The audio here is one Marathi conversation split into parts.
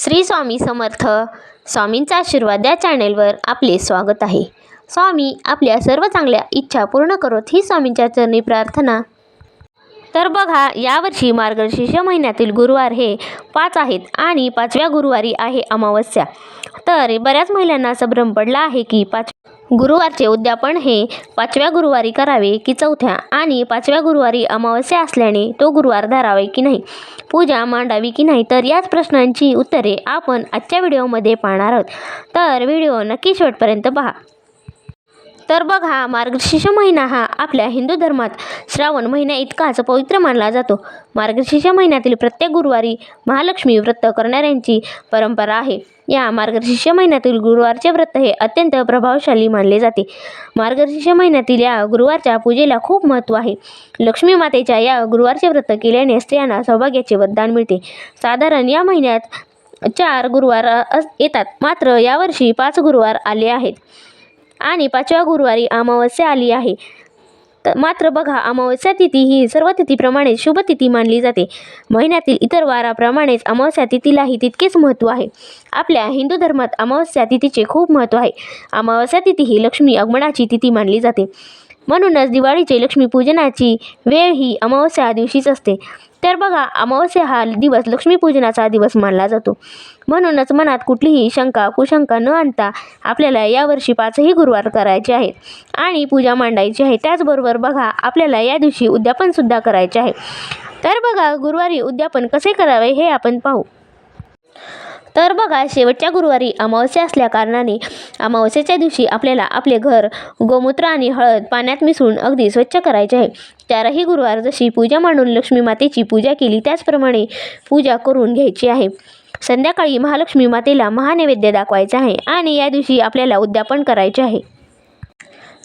श्री स्वामी समर्थ. स्वामींचा आशीर्वाद या चॅनेलवर आपले स्वागत आहे. स्वामी आपल्या सर्व चांगल्या इच्छा पूर्ण करोत ही स्वामींच्या चरणी प्रार्थना. तर बघा यावर्षी मार्गशीर्ष महिन्यातील गुरुवार हे पाच आहेत आणि पाचव्या गुरुवारी आहे अमावस्या. तर बऱ्याच महिलांना असं भ्रम पडला आहे की पाच गुरुवारचे उद्यापन हे पाचव्या गुरुवारी करावे की चौथ्या? आणि पाचव्या गुरुवारी अमावस्या असल्याने तो गुरुवार धरावे की नाही? पूजा मांडावी की नाही? तर याच प्रश्नांची उत्तरे आपण आजच्या व्हिडिओमध्ये पाहणार आहोत. तर व्हिडिओ नक्की शेवटपर्यंत पहा. तर बघा मार्गशीर्ष महिना हा आपल्या हिंदू धर्मात श्रावण महिन्या इतकाच पवित्र मानला जातो. मार्गशीर्ष महिन्यातील प्रत्येक गुरुवारी महालक्ष्मी व्रत करणाऱ्यांची परंपरा आहे. या मार्गशीर्ष महिन्यातील गुरुवारचे व्रत हे अत्यंत प्रभावशाली मानले जाते. मार्गशीर्ष महिन्यातील या गुरुवारच्या पूजेला खूप महत्त्व आहे. लक्ष्मी मातेच्या या गुरुवारचे व्रत केल्याने स्त्रियांना सौभाग्याचे वरदान मिळते. साधारण या महिन्यात चार गुरुवार येतात. मात्र यावर्षी पाच गुरुवार आले आहेत. आणि पाचव्या गुरुवारी अमावस्या आली आहे. मात्र बघा अमावस्या तिथी ही सर्व तिथीप्रमाणे शुभ तिथी मानली जाते. महिन्यातील इतर वाराप्रमाणेच अमावस्या तिथीलाही तितकेच महत्त्व आहे. आपल्या हिंदू धर्मात अमावस्या तिथीचे खूप महत्त्व आहे. अमावस्या तिथी ही लक्ष्मी आगमनाची तिथी मानली जाते. म्हणूनच दिवाळीचे लक्ष्मीपूजनाची वेळ ही अमावस्या दिवशीच असते. तर बघा अमावस्या हा दिवस लक्ष्मीपूजनाचा दिवस मानला जातो. म्हणूनच मनात कुठलीही शंका कुशंका न आणता आपल्याला यावर्षी पाचही गुरुवार करायचे आहेत. आणि पूजा मांडायची आहे. त्याचबरोबर बघा आपल्याला या दिवशी उद्यापनसुद्धा करायचे आहे. तर बघा गुरुवारी उद्यापन कसे करावे हे आपण पाहू. तर बघा शेवटच्या गुरुवारी अमावस्या असल्या कारणाने दिवशी आपल्याला आपले घर गोमूत्र आणि हळद पाण्यात मिसळून अगदी स्वच्छ करायचे आहे. चारही गुरुवार जशी पूजा मांडून लक्ष्मी मातेची पूजा केली त्याचप्रमाणे पूजा करून घ्यायची आहे. संध्याकाळी महालक्ष्मी मातेला महानैवेद्य दाखवायचा आहे आणि या दिवशी आपल्याला उद्यापन करायचे आहे.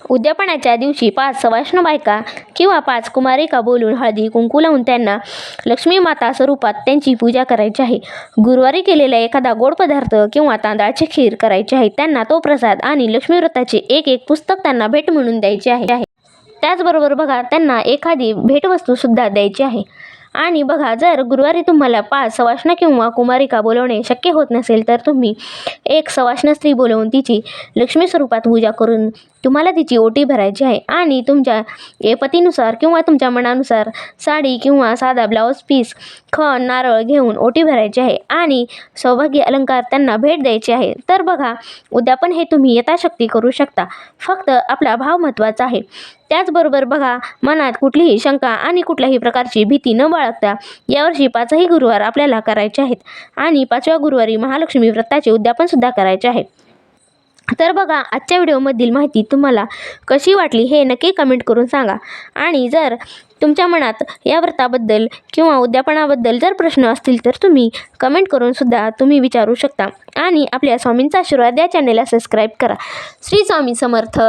उद्यापनाच्या दिवशी पाच सवाष्ण बायका किंवा पाच कुमारिका बोलून हळदी कुंकू लावून त्यांना लक्ष्मी माता स्वरूपात त्यांची पूजा करायची आहे. गुरुवारी केलेला एखादा गोड पदार्थ किंवा तांदळाची खीर करायची आहे. त्यांना तो प्रसाद आणि लक्ष्मीव्रताचे एक एक पुस्तक त्यांना भेट म्हणून द्यायचे आहे. त्याचबरोबर बघा त्यांना एखादी भेटवस्तूसुद्धा द्यायची आहे. आणि बघा जर गुरुवारी तुम्हाला पाच सवाष्ण किंवा कुमारिका बोलवणे शक्य होत नसेल तर तुम्ही एक सवाष्ण स्त्री बोलवून तिची लक्ष्मी स्वरूपात पूजा करून तुम्हाला तिची ओटी भरायची आहे आणि तुमच्या पतीनुसार किंवा तुमच्या मनानुसार साडी किंवा साधा ब्लाऊज पीस खण नारळ घेऊन ओटी भरायची आहे आणि सौभाग्य अलंकार त्यांना भेट द्यायची आहे. तर बघा उद्यापन हे तुम्ही यथाशक्ती करू शकता. फक्त आपला भाव महत्त्वाचा आहे. त्याचबरोबर बघा मनात कुठलीही शंका आणि कुठल्याही प्रकारची भीती न बाळगता यावर्षी पाचही गुरुवार आपल्याला करायचे आहेत. आणि पाचव्या गुरुवारी महालक्ष्मी व्रताचे उद्यापनसुद्धा करायचे आहे. तर बघा आजच्या व्हिडिओमधील माहिती तुम्हाला कशी वाटली हे नक्की कमेंट करून सांगा. आणि जर तुमच्या मनात या व्रताबद्दल किंवा उद्यापनाबद्दल जर प्रश्न असतील तर तुम्ही कमेंट करूनसुद्धा तुम्ही विचारू शकता. आणि आपल्या स्वामींचा आशीर्वाद या चॅनेलला सबस्क्राईब करा. श्री स्वामी समर्थ.